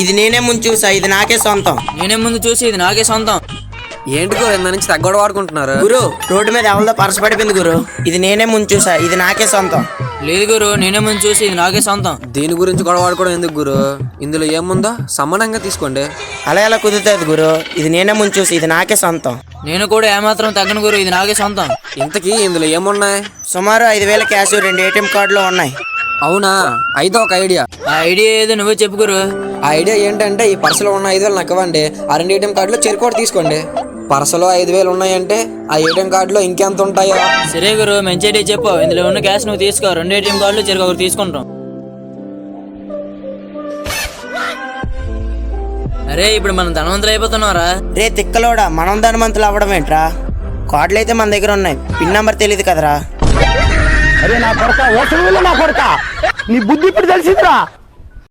ఇది నేనే ముందు చూసా ఇది నాకే సొంతం. నేనే ముందు చూసి ఇది నాకే సొంతం. ఏంటి గురు ఇంత నుంచి తగ్గొడ వాడుకుంటున్నారు? గురు రోడ్డు మీద ఎవరిదో పరస పడిపోయింది గురు. ఇది నేనే ముందు చూసా ఇది నాకే సొంతం. లేదు గురు నేనే ముందు చూసి ఇది నాకే సొంతం. దీని గురించి గొడవ ఆడుకోవడం ఎందుకు గురు? ఇందులో ఏముందో సమానంగా తీసుకోండి. అలా ఎలా కుదురుతుంది గురు? ఇది నేనే ముందు చూసి ఇది నాకే సొంతం. నేను కూడా ఏమాత్రం తగ్గను గురు ఇది నాకే సొంతం. ఇంతకీ ఇందులో ఏమున్నాయి? సుమారు ఐదు వేల క్యాష్ రెండు ఏటీఎం కార్డులు ఉన్నాయి. అవునా? అయితే ఒక ఐడియా. ఆ ఐడియా ఏదో నువ్వే చెప్పు గురు. ఆ ఐడియా ఏంటంటే ఈ పర్సులో ఉన్న ఐదు వేలు నాకు ఇవ్వండి. ఆ రెండు ఏటీఎం కార్డులో చెరుకోటి తీసుకోండి. పర్సులో ఐదు వేలు ఉన్నాయంటే ఆ ఏటీఎం కార్డులో ఇంకెంత ఉంటాయో? సరే గురు మంచి ఐడియా చెప్పు. ఇందులో ఉన్న క్యాష్ నువ్వు తీసుకో. రెండు ఏటీఎం కార్డులు చెరుకు ఒకటి తీసుకుంటాం. అరే ఇప్పుడు మనం ధనవంతులు అయిపోతున్నారా రే తిక్కలోడా మనం ధనవంతులు అవ్వడం ఏంట్రా? కార్డులు అయితే మన దగ్గర ఉన్నాయి. పిన్ నెంబర్ తెలియదు కదరా? అరే నా కొడక ఓట్లు నా కొడక. నీ బుద్ధి ఇప్పుడు తెలిసిందిరా.